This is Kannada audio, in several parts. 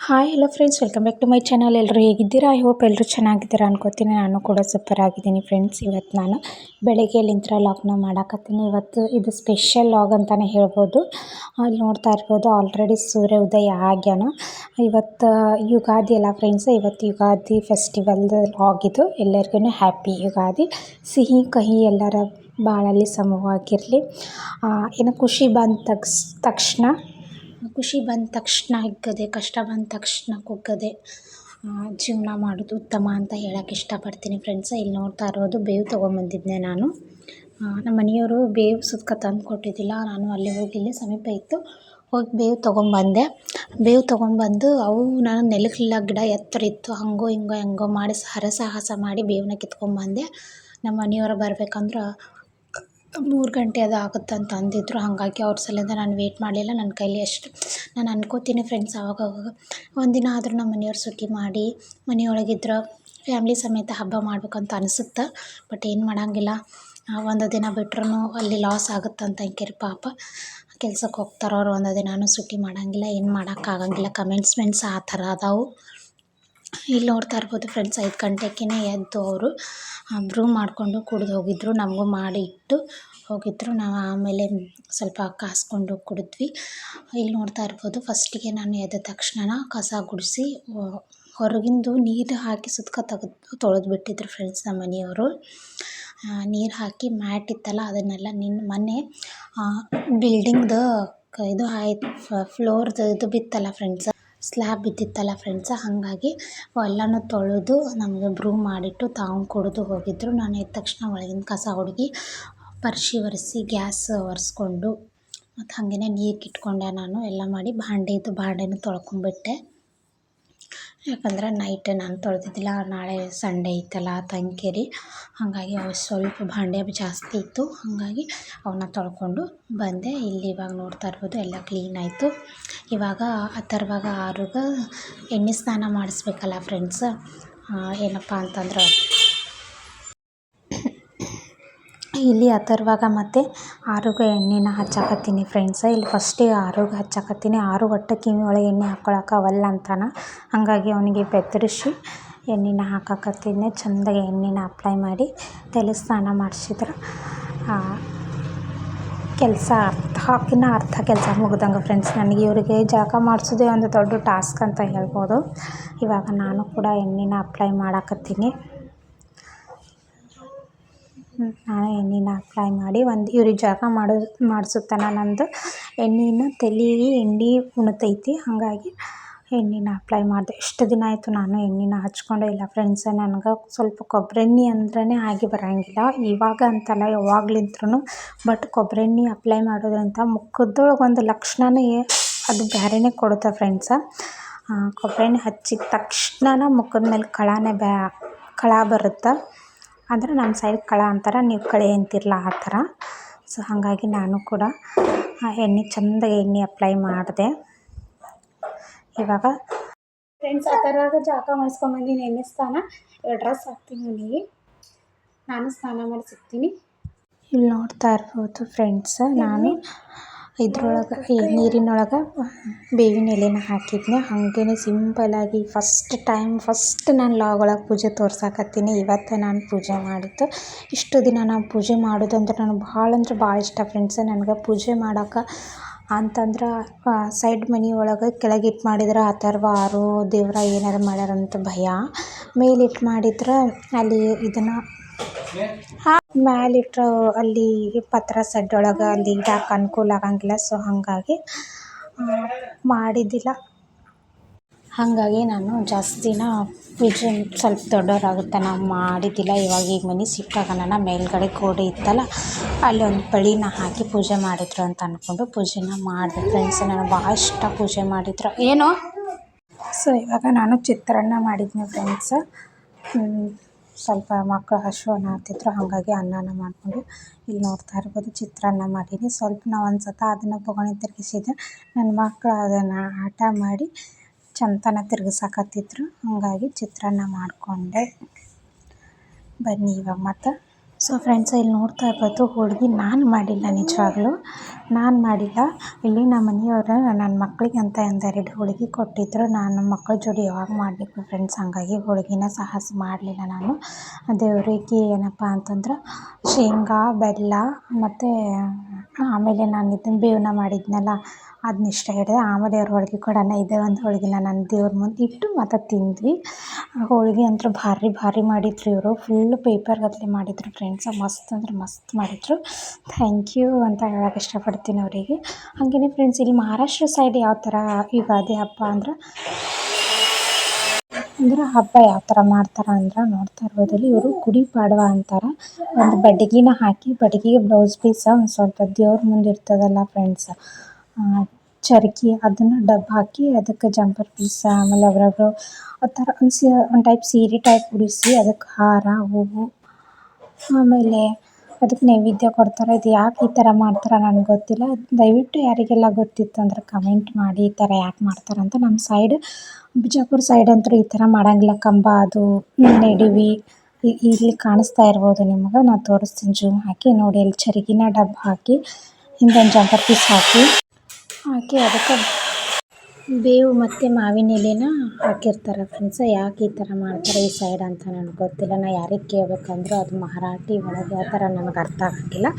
Hi hello friends welcome back to my channel ಎಲ್ಲರೂ ಹೇಗಿದ್ದೀರಾ? ಐ ಹೋಪ್ ಎಲ್ಲರೂ ಚೆನ್ನಾಗಿದ್ದೀರಾ ಅನ್ಕೋತೀನಿ. ನಾನು ಕೂಡ ಸೂಪರ್ ಆಗಿದ್ದೀನಿ ಫ್ರೆಂಡ್ಸ್ ಇವತ್ತು ನಾನು ಬೆಳಗ್ಗೆ ಲಿಂತ್ರ ಲಾಗ್ನ ಮಾಡಾಕತ್ತೀನಿ. ಇವತ್ತು ಇದು ಸ್ಪೆಷಲ್ ಲಾಗ್ ಅಂತಲೇ ಹೇಳ್ಬೋದು. ಅಲ್ಲಿ ನೋಡ್ತಾ ಇರ್ಬೋದು ಆಲ್ರೆಡಿ ಸೂರ್ಯ ಉದಯ ಆಗ್ಯಾನ. ಇವತ್ತು ಯುಗಾದಿ ಅಲ್ಲ ಫ್ರೆಂಡ್ಸ್ ಇವತ್ತು ಯುಗಾದಿ ಫೆಸ್ಟಿವಲ್ದು ಲಾಗ್ ಇದು. ಎಲ್ಲರಿಗೂ ಹ್ಯಾಪಿ ಯುಗಾದಿ. ಸಿಹಿ, ಕಹಿ ಎಲ್ಲರ ಬಾಳಲ್ಲಿ ಸಮವಾಗಿರಲಿ. ಏನೋ ಖುಷಿ ಬಂದ ತಕ್ಷ ತಕ್ಷಣ ಖುಷಿ ಬಂದ ತಕ್ಷಣ ಹಿಗ್ಗದೆ ಕಷ್ಟ ಬಂದ ತಕ್ಷಣ ಕುಗ್ಗದೆ ಜೀವನ ಮಾಡೋದು ಉತ್ತಮ ಅಂತ ಹೇಳಕ್ಕೆ ಇಷ್ಟಪಡ್ತೀನಿ ಫ್ರೆಂಡ್ಸ್ ಇಲ್ಲಿ ನೋಡ್ತಾ ಇರೋದು ಬೇವು ತೊಗೊಂಬಂದಿದ್ದೆ ನಾನು. ನಮ್ಮ ಮನೆಯವರು ಬೇವು ಸುತ್ಕ ತಂದು ಕೊಟ್ಟಿದ್ದಿಲ್ಲ. ನಾನು ಅಲ್ಲಿ ಹೋಗಿ ಇಲ್ಲಿ ಸಮೀಪ ಇತ್ತು. ಹೋಗಿ ಬೇವು ತೊಗೊಂಬಂದೆ. ಬೇವು ತೊಗೊಂಬಂದು ಅವು ನಾನು ನೆಲಕ್ಕಿಲ್ಲ ಗಿಡ ಎತ್ತರ ಇತ್ತು ಹಾಗೋ, ಹಿಂಗೋ, ಹೆಂಗೋ ಮಾಡಿ, ಹರಸಾಹಸ ಮಾಡಿ ಬೇವನ್ನ ಕಿತ್ಕೊಂಡ್ಬಂದೆ ನಮ್ಮ ಮನೆಯವರು ಬರ್ಬೇಕಂದ್ರೆ ಮೂರು ಗಂಟೆ ಅದು ಆಗುತ್ತೆ ಅಂತ ಅಂದಿದ್ರು. ಹಾಗಾಗಿ ಅವ್ರ ಸಲಿಂದ ನಾನು ವೇಟ್ ಮಾಡಲಿಲ್ಲ. ನನ್ನ ಕೈಲಿ ಅಷ್ಟು ನಾನು ಅನ್ಕೋತೀನಿ ಫ್ರೆಂಡ್ಸ್ ಅವಾಗ ಒಂದಿನ ಆದರೂ ನಮ್ಮ ಮನೆಯವ್ರು ಸುಗ್ಗಿ ಮಾಡಿ, ಮನೆಯೊಳಗಿದ್ರೆ ಫ್ಯಾಮ್ಲಿ ಸಮೇತ ಹಬ್ಬ ಮಾಡ್ಬೇಕಂತ ಅನಿಸುತ್ತೆ. ಬಟ್ ಏನು ಮಾಡೋಂಗಿಲ್ಲ. ಒಂದು ದಿನ ಬಿಟ್ರೂ ಅಲ್ಲಿ ಲಾಸ್ ಅಂತ ಅಂಕೇರಿ ಪಾಪ. ಕೆಲ್ಸಕ್ಕೆ ಹೋಗ್ತಾರೆ ಅವ್ರು ಒಂದು ದಿನಾನೂ ಸುಟ್ಟಿ ಮಾಡೋಂಗಿಲ್ಲ. ಏನು ಮಾಡೋಕ್ಕಾಗಂಗಿಲ್ಲ ಕಮೆಂಟ್ಸ್ಮೆಂಟ್ಸ್ ಆ ಥರ ಅದಾವು. ಇಲ್ಲಿ ನೋಡ್ತಾ ಇರ್ಬೋದು ಫ್ರೆಂಡ್ಸ್ ಐದು ಗಂಟೆಗೇ ಎದ್ದು ಅವರು. ಬ್ರೂ ಮಾಡಿಕೊಂಡು ಕುಡ್ದು ಹೋಗಿದ್ದರು ನಮಗೂ ಮಾಡಿ ಇಟ್ಟು ಹೋಗಿದ್ದರು ನಾವು ಆಮೇಲೆ ಸ್ವಲ್ಪ ಕಾಸ್ಕೊಂಡು ಕುಡಿದ್ವಿ. ಇಲ್ಲಿ ನೋಡ್ತಾ ಇರ್ಬೋದು, ಫಸ್ಟಿಗೆ ನಾನು ಎದ್ದ ತಕ್ಷಣ ಕಸ ಗುಡಿಸಿ ಹೊರಗಿಂದು ನೀರು ಹಾಕಿ ಸುತ್ಕ ತೆಗೆದು ತೊಳೆದು ಬಿಟ್ಟಿದ್ರು ಫ್ರೆಂಡ್ಸ್ ನಮ್ಮ ಮನೆಯವರು ನೀರು ಹಾಕಿ ಮ್ಯಾಟ್ ಇತ್ತಲ್ಲ, ಅದನ್ನೆಲ್ಲ ನಿನ್ನ ಮೊನ್ನೆ ಬಿಲ್ಡಿಂಗ್ದು ಇದು ಆಯ್ತು ಫ್ಲೋರ್ದು ಇದು ಬಿತ್ತಲ್ಲ ಫ್ರೆಂಡ್ಸ್ ಸ್ಲ್ಯಾಬ್ ಬಿದ್ದಿತ್ತಲ್ಲ ಫ್ರೆಂಡ್ಸ ಹಾಗಾಗಿ ಎಲ್ಲನೂ ತೊಳೆದು ನಮಗೆ ಬ್ರೂ ಮಾಡಿಟ್ಟು ತಾವು ಕುಡಿದು ಹೋಗಿದ್ದರು ನಾನು ಎದ್ದ ತಕ್ಷಣ ಒಳಗಿನ ಕಸ ಹುಡುಗಿ ಪರ್ಶಿ ಒರೆಸಿ ಗ್ಯಾಸ್ ಒರೆಸ್ಕೊಂಡು ಮತ್ತು ಹಾಗೆಯೇ ನೀರು ಕಿಟ್ಕೊಂಡೆ ನಾನು. ಎಲ್ಲ ಮಾಡಿ ಬಾಂಡೆದು ಬಾಂಡೆನೂ ತೊಳ್ಕೊಂಬಿಟ್ಟೆ ಯಾಕಂದ್ರೆ ನೈಟ್ ನಾನು ತೊಳೆದಿದ್ದಿಲ್ಲ, ನಾಳೆ ಸಂಡೇ ಇತ್ತಲ್ಲ ತಂಕೇರಿ. ಹಾಗಾಗಿ ಅವು ಸ್ವಲ್ಪ ಭಾಂಡೆ ಜಾಸ್ತಿ ಇತ್ತು. ಹಾಗಾಗಿ ಅವನ್ನ ತೊಳ್ಕೊಂಡು ಬಂದೆ. ಇಲ್ಲಿ ಇವಾಗ ನೋಡ್ತಾ ಇರ್ಬೋದು ಎಲ್ಲ ಕ್ಲೀನ್ ಆಯಿತು. ಇವಾಗ ಅಥರ್ವಾಗ ಆರುಗ ಎಣ್ಣೆ ಸ್ನಾನ ಮಾಡಿಸ್ಬೇಕಲ್ಲ ಫ್ರೆಂಡ್ಸ್ ಏನಪ್ಪ ಅಂತಂದ್ರೆ ಇಲ್ಲಿ ಅಥರ್ವಗ ಮತ್ತು ಆರೋಗ್ಯ ಎಣ್ಣೆನ ಹಚ್ಚಾಕತ್ತೀನಿ ಫ್ರೆಂಡ್ಸ ಇಲ್ಲಿ ಫಸ್ಟಿಗೆ ಆರೋಗ್ಯ ಹಚ್ಚಕತ್ತೀನಿ. ಆರು ಒಟ್ಟು ಕಿವಿ ಒಳಗೆ ಎಣ್ಣೆ ಹಾಕ್ಕೊಳಕ್ಕೆ ಅವಲ್ಲ ಅಂತಾನೆ. ಹಾಗಾಗಿ ಅವನಿಗೆ ಬೆದರಿಸಿ ಎಣ್ಣೆನ ಹಾಕಕತ್ತೀನಿ. ಚೆಂದಾಗಿ ಎಣ್ಣೆನ ಅಪ್ಲೈ ಮಾಡಿ ತಲೆ ಸ್ನಾನ ಮಾಡಿಸಿದ್ರೆ. ಕೆಲಸ ಅರ್ಧಕ್ಕಿಂತ ಅರ್ಧ ಕೆಲಸ ಮುಗ್ದಂಗೆ ಫ್ರೆಂಡ್ಸ್ ನನಗೆ ಇವರಿಗೆ ಜಳಕ ಮಾಡಿಸೋದೇ ಒಂದು ದೊಡ್ಡ ಟಾಸ್ಕ್ ಅಂತ ಹೇಳ್ಬೋದು. ಇವಾಗ ನಾನು ಕೂಡ ಎಣ್ಣೆನ ಅಪ್ಲೈ ಮಾಡಾಕತ್ತೀನಿ. ನಾನು ಎಣ್ಣೆನ ಅಪ್ಲೈ ಮಾಡಿ ಒಂದು ಇವ್ರಿಗೆ ಜಳಕ ಮಾಡೋ, ಮಾಡಿಸುತ್ತಾನ ನಂದು. ಎಣ್ಣೆನ ತಲೆಗೆ ಎಣ್ಣೆ ಉಣ್ತೈತಿ, ಹಾಗಾಗಿ ಎಣ್ಣೆನ ಅಪ್ಲೈ ಮಾಡಿದೆ. ಎಷ್ಟು ದಿನ ಆಯಿತು ನಾನು ಎಣ್ಣೆನ ಹಚ್ಕೊಂಡೇ ಇಲ್ಲ ಫ್ರೆಂಡ್ಸ ನನಗೆ ಸ್ವಲ್ಪ ಕೊಬ್ಬರಿ ಎಣ್ಣೆ ಅಂದ್ರೇ ಆಗಿ ಬರೋಂಗಿಲ್ಲ. ಇವಾಗ ಅಂತಲ್ಲ ಯಾವಾಗ್ಲಿಂತ್ರೂ ಬಟ್ ಕೊಬ್ಬರಿ ಎಣ್ಣೆ ಅಪ್ಲೈ ಮಾಡೋದ್ರಿಂದ ಮುಖದೊಳಗೊಂದು ಲಕ್ಷಣನೇ ಅದು ಬೇರೆನೇ ಕೊಡುತ್ತೆ ಫ್ರೆಂಡ್ಸ ಕೊಬ್ಬರಿ ಎಣ್ಣೆ ಹಚ್ಚಿದ ತಕ್ಷಣ ಮುಖದ ಮೇಲೆ ಕಳಾನೇ ಬ್ಯಾ, ಕಳ ಬರುತ್ತೆ? ಅಂದರೆ ನಮ್ಮ ಸೈಡ್ ಕಳ ಅಂತಾರೆ ನೀವು ಕಳೆ ಅಂತಿರಲ್ಲ ಆ ಥರ. ಸೊ ಹಾಗಾಗಿ ನಾನು ಕೂಡ ಆ ಎಣ್ಣೆ ಚೆಂದಾಗಿ ಎಣ್ಣೆ ಅಪ್ಲೈ ಮಾಡಿದೆ. ಇವಾಗ ಫ್ರೆಂಡ್ಸ್ ಆ ಥರ ಜಾಗ ಮಾಡಿಸ್ಕೊಂಬಂದಿನಿ ಎಣ್ಣೆ ಸ್ನಾನ ಡ್ರೆಸ್ ಹಾಕ್ತೀನಿ ನನಗೆ ನಾನು ಸ್ನಾನ ಮಾಡಿ ಸಿಗ್ತೀನಿ ಇಲ್ಲಿ ನೋಡ್ತಾ ಇರ್ಬೋದು ಫ್ರೆಂಡ್ಸ್ ನಾನು ಇದ್ರೊಳಗೆ, ಈ ನೀರಿನೊಳಗೆ ಬೇವಿನ ಎಲೆನ ಹಾಕಿದ್ನೆ. ಹಾಗೇನೆ ಸಿಂಪಲ್ಲಾಗಿ ಫಸ್ಟ್ ಟೈಮ್ ಫಸ್ಟ್ ನಾನು ಲಾಗ್ ಒಳಗೆ ಪೂಜೆ ತೋರ್ಸಾಕತ್ತೀನಿ. ಇವತ್ತು ನಾನು ಪೂಜೆ ಮಾಡಿದ್ದು. ಇಷ್ಟು ದಿನ ನಾನು ಪೂಜೆ ಮಾಡೋದಂದ್ರೆ ನನಗೆ ಭಾಳ ಅಂದ್ರೆ ಭಾಳ ಇಷ್ಟ ಫ್ರೆಂಡ್ಸ್ ನನಗೆ ಪೂಜೆ ಮಾಡೋಕೆ ಅಂತಂದ್ರೆ ಸೈಡ್ ಮನೆ ಒಳಗೆ ಕೆಳಗಿಟ್ಟು ಮಾಡಿದ್ರೆ ಅಥರ್ವ, ಆರು, ದೇವ್ರ ಏನಾರು ಮಾಡ್ಯಾರಂತ ಭಯ. ಮೇಲಿಟ್ಟು ಮಾಡಿದ್ರೆ ಅಲ್ಲಿ ಇದನ್ನು ಮ್ಯಾಲಿಟ್ರೆ ಅಲ್ಲಿ ಪತ್ರ ಸೆಡ್ ಒಳಗೆ ಅಲ್ಲಿ ಇಡಕ್ಕೆ ಅನುಕೂಲ ಆಗಂಗಿಲ್ಲ ಸೊ ಹಾಗಾಗಿ ಮಾಡಿದ್ದಿಲ್ಲ. ಹಾಗಾಗಿ ನಾನು ಜಾಸ್ತಿ ದಿನ ಸ್ವಲ್ಪ ದೊಡ್ಡವರಾಗುತ್ತೆ ನಾವು ಮಾಡಿದ್ದಿಲ್ಲ, ಇವಾಗ ಈಗ ಮನೆ ಶಿಫ್ಟ್ ಆಗೋಣ ಮೇಲ್ಗಡೆ ಗೋಡೆ ಇತ್ತಲ್ಲ ಅಲ್ಲಿ ಒಂದು ಬಳಿನ ಹಾಕಿ ಪೂಜೆ ಮಾಡಿದ್ರು ಅಂತ ಅಂದ್ಕೊಂಡು ಪೂಜೆನ ಮಾಡಿದೆ ಫ್ರೆಂಡ್ಸ್ ನಾನು ಭಾಳ ಇಷ್ಟ ಪೂಜೆ ಮಾಡಿದ್ರು. ಏನು? ಸೊ ಇವಾಗ ನಾನು ಚಿತ್ರಾನ್ನ ಮಾಡಿದ್ನಿ ಫ್ರೆಂಡ್ಸ ಸ್ವಲ್ಪ ಮಕ್ಕಳು ಹಸಿವು ಅನ್ನತ್ತಿದ್ರು ಹಾಗಾಗಿ ಅನ್ನನ ಮಾಡಿಕೊಂಡು ಇಲ್ಲಿ ನೋಡ್ತಾ ಇರ್ಬೋದು, ಚಿತ್ರಾನ್ನ ಮಾಡೀನಿ. ಸ್ವಲ್ಪ ನಾವು ಒಂದು ಸತ ಅದನ್ನು ಬೊಗಣೆ ತಿರುಗಿಸಿದ್ದೆ ನನ್ನ ಮಕ್ಕಳು ಅದನ್ನು ಆಟ ಮಾಡಿ ಚಂತನ ತಿರ್ಗಿಸಾಕತ್ತಿದ್ರು. ಹಾಗಾಗಿ ಚಿತ್ರಾನ್ನ ಮಾಡಿಕೊಂಡೆ. ಬನ್ನಿ ಇವಾಗ ಮತ್ತು. ಸೊ ಫ್ರೆಂಡ್ಸ್ ಇಲ್ಲಿ ನೋಡ್ತಾ ಇರ್ಬೋದು, ಹೋಳಿಗೆ ನಾನು ಮಾಡಿಲ್ಲ ನಿಜವಾಗ್ಲೂ. ನಾನು ಮಾಡಿಲ್ಲ. ಇಲ್ಲಿ ನಮ್ಮ ಮನೆಯವರು ನನ್ನ ಮಕ್ಕಳಿಗೆ ಅಂತ ಒಂದೆರಡು ಹೋಳಿಗೆ ಕೊಟ್ಟಿದ್ದರು ನಾನು ಮಕ್ಕಳ ಜೋಡಿ ಯಾವಾಗ ಮಾಡಬೇಕು ಫ್ರೆಂಡ್ಸ್ ಹಾಗಾಗಿ ಹೋಳಿಗೆನ ಸಾಹಸ ಮಾಡಲಿಲ್ಲ ನಾನು. ದೇವರಿಗೆ ಏನಪ್ಪ ಅಂತಂದ್ರೆ, ಶೇಂಗಾ, ಬೆಲ್ಲ, ಮತ್ತು ಆಮೇಲೆ ನಾನು ಇದನ್ನು ಬೇವನ್ನ ಮಾಡಿದ್ನಲ್ಲ ಅದನ್ನ ಇಷ್ಟ ಹಿಡಿದೆ ಆಮೇಲೆ ಅವ್ರ ಹೋಳ್ಗೆ ಕೊಡೋಣ ಇದೇ ಒಂದು ಹೋಳ್ಗೆನ ನಾನು ದೇವ್ರ ಮುಂದೆ ಇಟ್ಟು ಮತ್ತು ತಿಂದ್ವಿ. ಆ ಹೋಳ್ಗೆ ಅಂತೂ ಭಾರಿ ಭಾರಿ ಮಾಡಿದ್ರು ಇವರು. ಫುಲ್ ಪೇಪರ್ಗಟ್ಟಲೆ ಮಾಡಿದರು ಫ್ರೆಂಡ್ಸ್ ಮಸ್ತ್ ಅಂದ್ರೆ ಮಸ್ತ್ ಮಾಡಿದರು. ಥ್ಯಾಂಕ್ ಯು ಅಂತ ಹೇಳಕ್ಕೆ ಇಷ್ಟಪಡ್ತೀನಿ ಅವರಿಗೆ. ಹಾಗೆಯೇ ಫ್ರೆಂಡ್ಸ್ ಇಲ್ಲಿ ಮಹಾರಾಷ್ಟ್ರ ಸೈಡ್ ಯಾವ ಥರ ಯುಗಾದಿ ಹಬ್ಬ ಅಂದ್ರೆ? ಅಂದ್ರೆ ಹಬ್ಬ ಯಾವ ಥರ ಮಾಡ್ತಾರೆ ಅಂದ್ರೆ ನೋಡ್ತಾ ಇರೋದ್ರಲ್ಲಿ ಇವರು ಗುಡಿ ಪಾಡುವ ಅಂತಾರೆ. ಒಂದು ಬಡ್ಗಿನ ಹಾಕಿ ಬಡಗಿಗೆ ಬ್ಲೌಸ್ ಪೀಸ ಒಂದು ಸ್ವಲ್ಪ ದೇವ್ರ ಮುಂದೆ ಇರ್ತದಲ್ಲ ಫ್ರೆಂಡ್ಸ್ ಚರಗಿ ಅದನ್ನ ಡಬ್ಬ ಹಾಕಿ ಅದಕ್ಕೆ ಜಂಪರ್ ಪೀಸ್, ಆಮೇಲೆ ಅವರವರು ಆ ಥರ ಒಂದು ಟೈಪ್ ಸೀರೆ ಟೈಪ್ ಉಡಿಸಿ ಅದಕ್ಕೆ ಹಾರ, ಹೂವು, ಆಮೇಲೆ ಅದಕ್ಕೆ ನೈವೇದ್ಯ ಕೊಡ್ತಾರೆ. ಇದು ಯಾಕೆ ಈ ಥರ ಮಾಡ್ತಾರೆ ನನಗೆ ಗೊತ್ತಿಲ್ಲ. ದಯವಿಟ್ಟು ಯಾರಿಗೆಲ್ಲ ಗೊತ್ತಿತ್ತು ಅಂದ್ರೆ ಕಮೆಂಟ್ ಮಾಡಿ ಈ ಥರ ಯಾಕೆ ಮಾಡ್ತಾರೆ ಅಂತ ನಮ್ಮ ಸೈಡ್ ಬಿಜಾಪುರ ಸೈಡ್ ಅಂತೂ ಈ ಥರ ಮಾಡೋಂಗಿಲ್ಲ. ಕಂಬ ಅದು ನೆಡಿವಿ ಇಲ್ಲಿ ಕಾಣಿಸ್ತಾ ಇರ್ಬೋದು ನಿಮಗೆ. ನಾನು ತೋರಿಸ್ತೀನಿ ಜೂಮ್ ಹಾಕಿ ನೋಡಿ. ಅಲ್ಲಿ ಚರಗಿನ ಡಬ್ ಹಾಕಿ ಹಿಂದೊಂದು ಜಂಪರ್ ಪೀಸ್ ಹಾಕಿ. ಹಾಕಿ ಅದಕ್ಕೆ ಬೇವು ಮತ್ತು ಮಾವಿನ ಎಲೆನ ಹಾಕಿರ್ತಾರೆ ಫ್ರೆಂಡ್ಸ್ ಯಾಕೆ ಈ ಥರ ಮಾಡ್ತಾರೆ ಈ ಸೈಡ್ ಅಂತ ನನಗೆ ಗೊತ್ತಿಲ್ಲ. ನಾ ಯಾರಿಗೆ ಕೇಳಬೇಕಂದ್ರೂ ಅದು ಮರಾಠಿ ಒಳಗೆ ಆ ಥರ ನನಗೆ ಅರ್ಥ ಆಗಿಲ್ಲ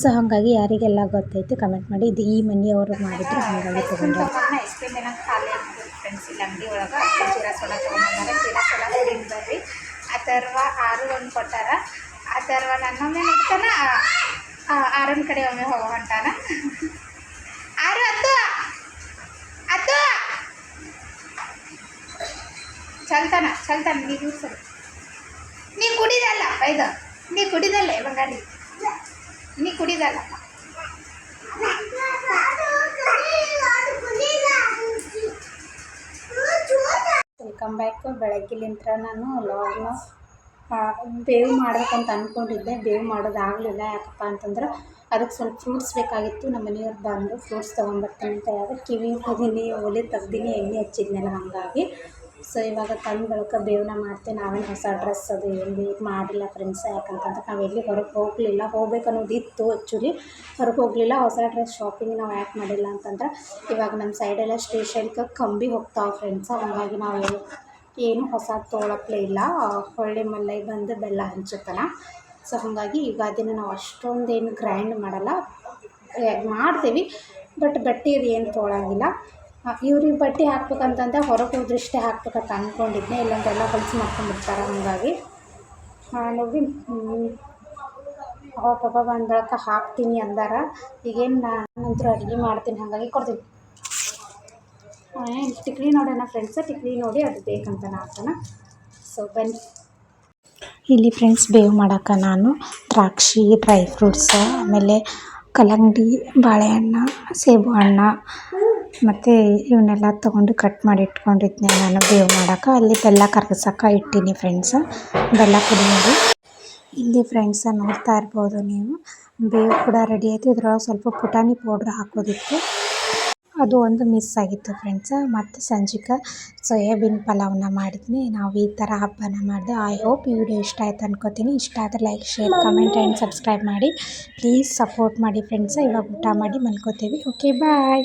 ಸೊ ಹಾಗಾಗಿ ಯಾರಿಗೆಲ್ಲ ಗೊತ್ತೈತೆ ಕಮೆಂಟ್ ಮಾಡಿ. ಇದು ಈ ಮನೆಯವರು ಮಾಡಿದ್ರು, ಹಾಗಾಗಿ ತೊಗೊಂಡು ಫ್ರೆಂಡ್ಸ್ ಇಲ್ಲಿ ಅಥರ್ವ ಆರು ಒಂದು ನನ್ನೊಮ್ಮೆ ನೋಡ್ತಾನ ಆರನ ಕಡೆ ಒಮ್ಮೆ ಹೋಗೋ ಹೊಂಟಾನ. ಚಲ್ತಾನ ಚಲ್ತಾನ, ನೀ ದೂರ ಸರಿ. ನೀ ಕುಡಿದಲ್ಲ ಇದು ನೀ ಕುಡಿದಲ್ಲ ಬಂಗಾರಿ ನೀ ಕುಡಿದಲ್ಲ. ವೆಲ್ಕಮ್ ಬ್ಯಾಕ್ ಬೆಳಗ್ಗೆಲಿಂತ್ರ ನಾನು ಲಾಗ್ನ ಬೇವು ಮಾಡ್ಬೇಕಂತ ಅಂದ್ಕೊಂಡಿದ್ದೆ ಬೇವು ಮಾಡೋದಾಗಲಿಲ್ಲ ಯಾಕಪ್ಪ ಅಂತಂದ್ರೆ ಅದಕ್ಕೆ ಸ್ವಲ್ಪ ಫ್ರೂಟ್ಸ್ ಬೇಕಾಗಿತ್ತು. ನಮ್ಮ ಮನೆಯವ್ರು ಬಂದು ಫ್ರೂಟ್ಸ್ ತೊಗೊಂಬರ್ತೀನಿ ಅಂತ ಹೇಳಿದ್ರೆ ಕಿವಿ ಹೋದಿನಿ ಒಲೆ ತೆಗ್ದೀನಿ, ಎಣ್ಣೆ ಹಚ್ಚಿದ್ನಲ್ಲ ಹಾಗಾಗಿ. ಸೊ ಇವಾಗ ತಂದು ಬೆಳಕ ಬೇವನ್ನ ಮಾಡ್ತೀನಿ ನಾವೇನು ಹೊಸ ಡ್ರೆಸ್ ಅದು ಎಲ್ಲಿ ಮಾಡಿಲ್ಲ ಫ್ರೆಂಡ್ಸ್ ಯಾಕಂತಂದ್ರೆ ನಾವು ಎಲ್ಲಿ ಹೊರಗೆ ಹೋಗಲಿಲ್ಲ. ಹೋಗ್ಬೇಕು ಅನ್ನೋದು ಇತ್ತು ಆ್ಯಕ್ಚುಲಿ ಹೊರಗೆ ಹೋಗಲಿಲ್ಲ. ಹೊಸ ಡ್ರೆಸ್ ಶಾಪಿಂಗ್ ನಾವು ಯಾಕೆ ಮಾಡಿಲ್ಲ ಅಂತಂದ್ರೆ ಇವಾಗ ನಮ್ಮ ಸೈಡೆಲ್ಲ ಸ್ಟೇಷನ್ಗೆ ಕಂಬಿ ಹೋಗ್ತಾವೆ ಫ್ರೆಂಡ್ಸ್ ಹಾಗಾಗಿ ನಾವು ಏನು ಏನು ಹೊಸ ತೋಳಪ್ಲೇ ಇಲ್ಲ. ಹೊಳ್ಳಿ ಮಲ್ಲೈ ಬಂದು ಬೆಲ್ಲ ಹಂಚುತ್ತಲ್ಲ. ಸೊ ಹಾಗಾಗಿ ಯುಗಾದಿನ ನಾವು ಅಷ್ಟೊಂದೇನು ಗ್ರ್ಯಾಂಡ್ ಮಾಡಲ್ಲ. ಮಾಡ್ತೀವಿ. ಬಟ್ ಬಟ್ಟೆ ಅದು ಏನು ತೊಗೊಳಂಗಿಲ್ಲ. ಇವ್ರಿಗೆ ಬಟ್ಟೆ ಹಾಕ್ಬೇಕಂತಂದ್ರೆ ಹೊರಗೆ ಹೋದ್ರಷ್ಟೇ ಹಾಕ್ಬೇಕಂತ ಅಂದ್ಕೊಂಡಿದ್ದೆ ಇಲ್ಲಾಂದ್ರೆ ಹೊಲ್ಸು ಮಾಡ್ಕೊಂಡ್ಬಿಡ್ತಾರೆ ಹಾಗಾಗಿ. ನೋಡಿ ಅವ ಪಾಪ ಬಂದ ಬಳಿಕ ಹಾಕ್ತೀನಿ ಅಂದಾರ. ಈಗೇನು ನಾನಂತೂ ಅಡುಗೆ ಮಾಡ್ತೀನಿ, ಹಾಗಾಗಿ ಕೊಡ್ತೀನಿ. ಟಿಕ್ಲಿ ನೋಡೋಣ ಫ್ರೆಂಡ್ಸ ಟಿಕ್ಲಿ ನೋಡಿ ಅದು ಬೇಕಂತ ಹಾಕೋಣ ಸೊ ಬನ್ನಿ. ಇಲ್ಲಿ ಫ್ರೆಂಡ್ಸ್ ಬೇವು ಮಾಡೋಕೆ ನಾನು ದ್ರಾಕ್ಷಿ ಡ್ರೈ ಫ್ರೂಟ್ಸ್ ಆಮೇಲೆ ಕಲ್ಲಂಗಡಿ, ಬಾಳೆಹಣ್ಣು, ಸೇಬು ಹಣ್ಣು ಮತ್ತು ಇವನ್ನೆಲ್ಲ ತೊಗೊಂಡು ಕಟ್ ಮಾಡಿ ಇಟ್ಕೊಂಡಿದ್ದೆ ನಾನು ಬೇವು ಮಾಡೋಕೆ ಅಲ್ಲಿ ಬೆಲ್ಲ ಕರಗಿಸೋಕೆ ಇಟ್ಟೀನಿ ಫ್ರೆಂಡ್ಸ ಬೆಲ್ಲ ಕುಡಿಯೋದು ಇಲ್ಲಿ ಫ್ರೆಂಡ್ಸ ನೋಡ್ತಾ ಇರ್ಬೋದು ನೀವು. ಬೇವು ಕೂಡ ರೆಡಿ ಆಯಿತು. ಇದ್ರೊಳಗೆ ಸ್ವಲ್ಪ ಪುಟಾಣಿ ಪೌಡ್ರ್ ಹಾಕೋದಿತ್ತು. ಅದು ಒಂದು ಮಿಸ್ ಆಗಿತ್ತು ಫ್ರೆಂಡ್ಸ ಮತ್ತು ಸಂಜಿಕ ಸೋಯಾಬೀನ್ ಪಲಾವ್ನ ಮಾಡಿದ್ನಿ. ನಾವು ಈ ಥರ ಹಬ್ಬನ ಮಾಡಿದೆ. ಐ ಹೋಪ್ ಈ ವಿಡಿಯೋ ಇಷ್ಟ ಆಯ್ತು ಅನ್ಕೋತೀನಿ. ಇಷ್ಟ ಆದರೆ like share comment and subscribe ಮಾಡಿ. ಪ್ಲೀಸ್ ಸಪೋರ್ಟ್ ಮಾಡಿ ಫ್ರೆಂಡ್ಸ ಇವಾಗ ಊಟ ಮಾಡಿ ಮಲ್ಕೋತೀವಿ. Okay bye